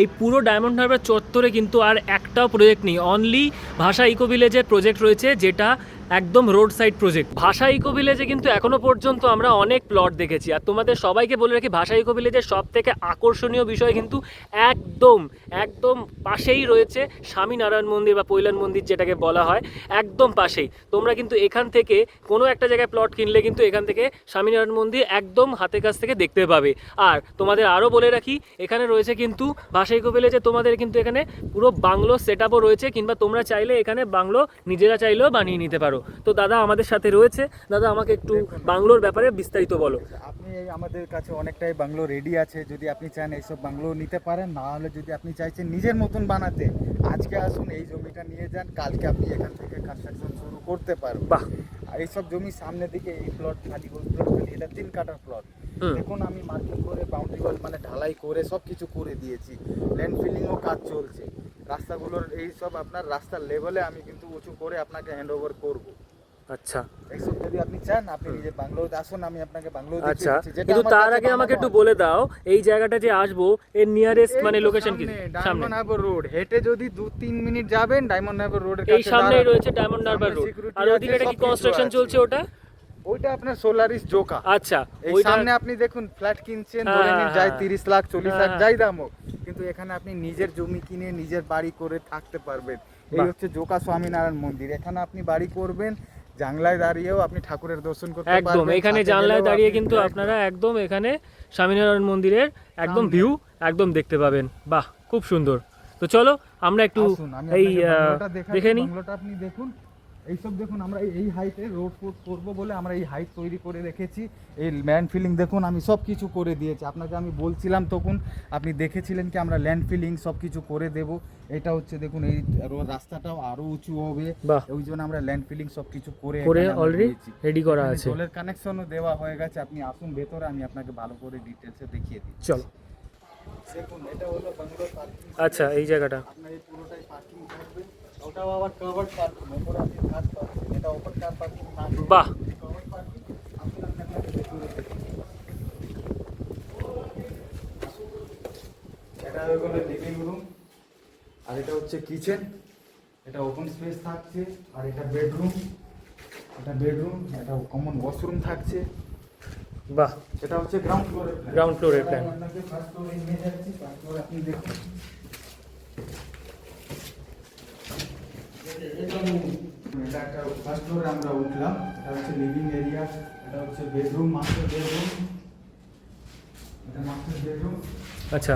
এই পুরো ডায়মন্ড হারবার চত্বরে কিন্তু আর একটাও প্রজেক্ট নেই। অনলি ভাষা ইকো ভিলেজের প্রজেক্ট রয়েছে, যেটা একদম রোড সাইড প্রজেক্ট ভাষা ইকো ভিলেজে কিন্তু এখনও পর্যন্ত আমরা অনেক প্লট দেখেছি। আর তোমাদের সবাইকে বলে রাখি ভাষা ইকো ভিলেজের সব থেকে আকর্ষণীয় বিষয় কিন্তু একদম একদম পাশেই রয়েছে স্বামীনারায়ণ মন্দির বা পৈলান মন্দির যেটাকে বলা হয়। একদম পাশেই। তোমরা কিন্তু এখান থেকে কোনো একটা জায়গায় প্লট কিনলে কিন্তু এখান থেকে স্বামীনারায়ণ মন্দির একদম হাতের কাছ থেকে দেখতে পাবে। আর তোমাদের আরও বলে রাখি, এখানে রয়েছে কিন্তু ভাষা ইকো ভিলেজে তোমাদের কিন্তু এখানে পুরো বাংলো সেট রয়েছে, কিংবা তোমরা চাইলে এখানে বাংলো নিজেরা চাইলেও বানিয়ে নিতে পারো। তো দাদা আমাদের সাথে রয়েছে। দাদা আমাকে একটু বাংলোর ব্যাপারে বিস্তারিত বলো। আপনি আমাদের কাছে অনেকটাই বাংলো রেডি আছে। যদি আপনি চান এইসব বাংলো নিতে পারেন না হলে যদি আপনি চাইছেন নিজের মতন বানাতে আজকে আসুন এই জমিটা নিয়ে যান। কালকে আপনি এখান থেকে কনস্ট্রাকশন শুরু করতে পারবেন। বাহ। আর এইসব জমি সামনের দিকে এই প্লট খালি ওই প্লট খালি এটা তিন কাটার প্লট। দেখুন আমি মার্কিং করে বাউন্ডারি ওয়াল মানে ঢালাই করে সব কিছু করে দিয়েছি। ল্যান্ড ফিলিংও কাজ চলছে। রাস্তাগুলোর এই সব আপনার রাস্তার লেভেলে আমি কিন্তু উঁচু করে আপনাকে হ্যান্ড ওভার করব। আচ্ছা। এইসব যদি আপনি চান আপনি নিজে বাংলোতে আসুন আমি আপনাকে বাংলো আচ্ছা। কিন্তু তার আগে আমাকে একটু বলে দাও এই জায়গাটা যে আসব এর নিয়ারেস্ট মানে লোকেশন কি? সামনে ডায়মন্ড হারবার রোড হেঁটে যদি দু তিন মিনিট যাবেন ডায়মন্ড হারবার রোডের এই সামনেই রয়েছে ডায়মন্ড হারবার রোড আর ওদিকে কি কনস্ট্রাকশন চলছে ওটা? ওইটা আপনার সোলারিস জোকা আচ্ছা এই সামনে আপনি দেখুন ফ্ল্যাট কিনছেন হ্যাঁ, ধরে নিন হ্যাঁ, যাই হ্যাঁ। তিরিশ লাখ চল্লিশ লাখ হ্যাঁ, যাই দাম হোক। এখানে আপনি নিজের জমি কিনে নিজের বাড়ি করে থাকতে পারবেন। এই হচ্ছে জোকা স্বামীনারায়ণ মন্দির। এখানে আপনি বাড়ি করবেন জাংলায় দাঁড়িয়েও আপনি ঠাকুরের দর্শন করতে পারবেন একদম এখানে জানলায় দাঁড়িয়ে কিন্তু আপনারা একদম এখানে স্বামীনারায়ণ মন্দিরের একদম ভিউ একদম দেখতে পাবেন। বাহ খুব সুন্দর। তো চলো আমরা একটু এই দেখে নিই। আপনি দেখুন। এইসব দেখুন আমরা এই- হাইটে রোড ফোড করব বলে আমরা এই হাইট তৈরি করে রেখেছি। এই ল্যান্ড ফিলিং দেখুন আমি সব কিছু করে দিয়েছি। আপনাকে আমি বলছিলাম তখন আপনি দেখেছিলেন কি আমরা ল্যান্ড ফিলিং সব কিছু করে দেব। এটা হচ্ছে দেখুন এই রাস্তাটাও আরও উঁচু হবে। ওই জন্য আমরা ল্যান্ড ফিলিং সব কিছু করে করে অলরেডি রেডি করা আছে। জলের কানেকশনও দেওয়া হয়ে গেছে। আপনি আসুন ভেতরে আমি আপনাকে ভালো করে ডিটেলসে দেখিয়ে দিই চলো। দেখুন এটা হলো বাংলো আচ্ছা এই জায়গাটা আপনার এই পুরোটাই পার্কিং থাকবে ওটাও আবার কভার্ড পার্কিং ওপরে আপনি কাজ পাচ্ছেন এটা ওপর কার পার্কিং না বাহ। এটা হয়ে গেলো লিভিং রুম আর এটা হচ্ছে কিচেন এটা ওপেন স্পেস থাকছে আর এটা বেডরুম এটা বেডরুম এটা কমন ওয়াশরুম থাকছে। বাহ। এটা হচ্ছে গ্রাউন্ড ফ্লোরের প্ল্যান Ground floor আপনাকে ফার্স্ট ফ্লোরে নিয়ে যাচ্ছি ফার্স্ট ফ্লোরে আপনি দেখুন। ফার্স্ট ফ্লোরে আমরা উঠলাম এটা হচ্ছে লিভিং এরিয়া এটা হচ্ছে বেডরুম মাস্টার বেডরুম এটা মাস্টার বেডরুম আচ্ছা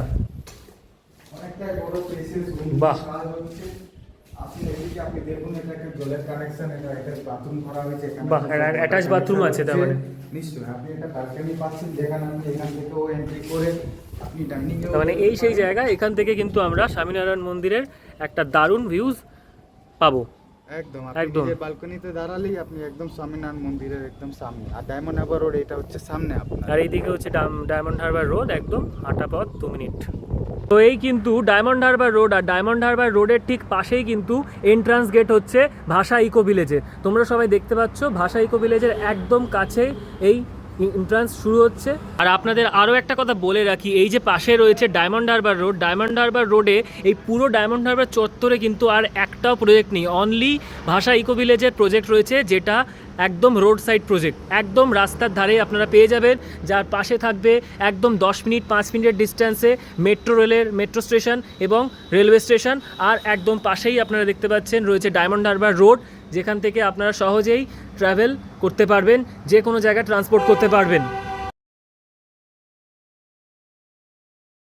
অনেকটাই বড় স্পেসিয়াস রুম বাহ। আপনি এটা অ্যাটাচ বাথরুম বাহ, আছে মানে। তার মানে এই সেই জায়গা এখান থেকে কিন্তু আমরা স্বামীনারায়ণ মন্দিরের একটা দারুণ ভিউজ পাবো। একদম একদম। ব্যালকনিতে দাঁড়ালেই আপনি একদম স্বামীনারায়ণ মন্দিরের একদম সামনে। আর ডায়মন্ড হারবার রোড এটা হচ্ছে সামনে আপনার। আর এইদিকে হচ্ছে ডায়মন্ড হারবার রোড একদম হাঁটা পথ দু মিনিট। তো এই কিন্তু ডায়মন্ড হারবার রোড আর ডায়মন্ড হারবার রোডের ঠিক পাশেই কিন্তু এন্ট্রান্স গেট হচ্ছে ভাষা ইকো ভিলেজে তোমরা সবাই দেখতে পাচ্ছ ভাষা ইকো ভিলেজের একদম কাছে এই এন্ট্রান্স শুরু হচ্ছে। আর আপনাদের আরও একটা কথা বলে রাখি, এই যে পাশে রয়েছে Diamond Harbour Road Diamond Harbour রোডে এই পুরো ডায়মন্ড হারবার চত্বরে কিন্তু আর একটাও প্রজেক্ট নেই। অনলি ভাষা ইকো ভিলেজের প্রজেক্ট রয়েছে, যেটা একদম রোড সাইড প্রজেক্ট একদম রাস্তার ধারে আপনারা পেয়ে যাবেন, যার পাশে থাকবে একদম দশ মিনিট, পাঁচ মিনিটের ডিস্ট্যান্সে মেট্রো রেলের মেট্রো স্টেশন এবং রেলওয়ে স্টেশন আর একদম পাশেই আপনারা দেখতে পাচ্ছেন রয়েছে ডায়মন্ড হারবার রোড যেখান থেকে আপনারা সহজেই ট্রাভেল করতে পারবেন যে কোনো জায়গায় ট্রান্সপোর্ট করতে পারবেন।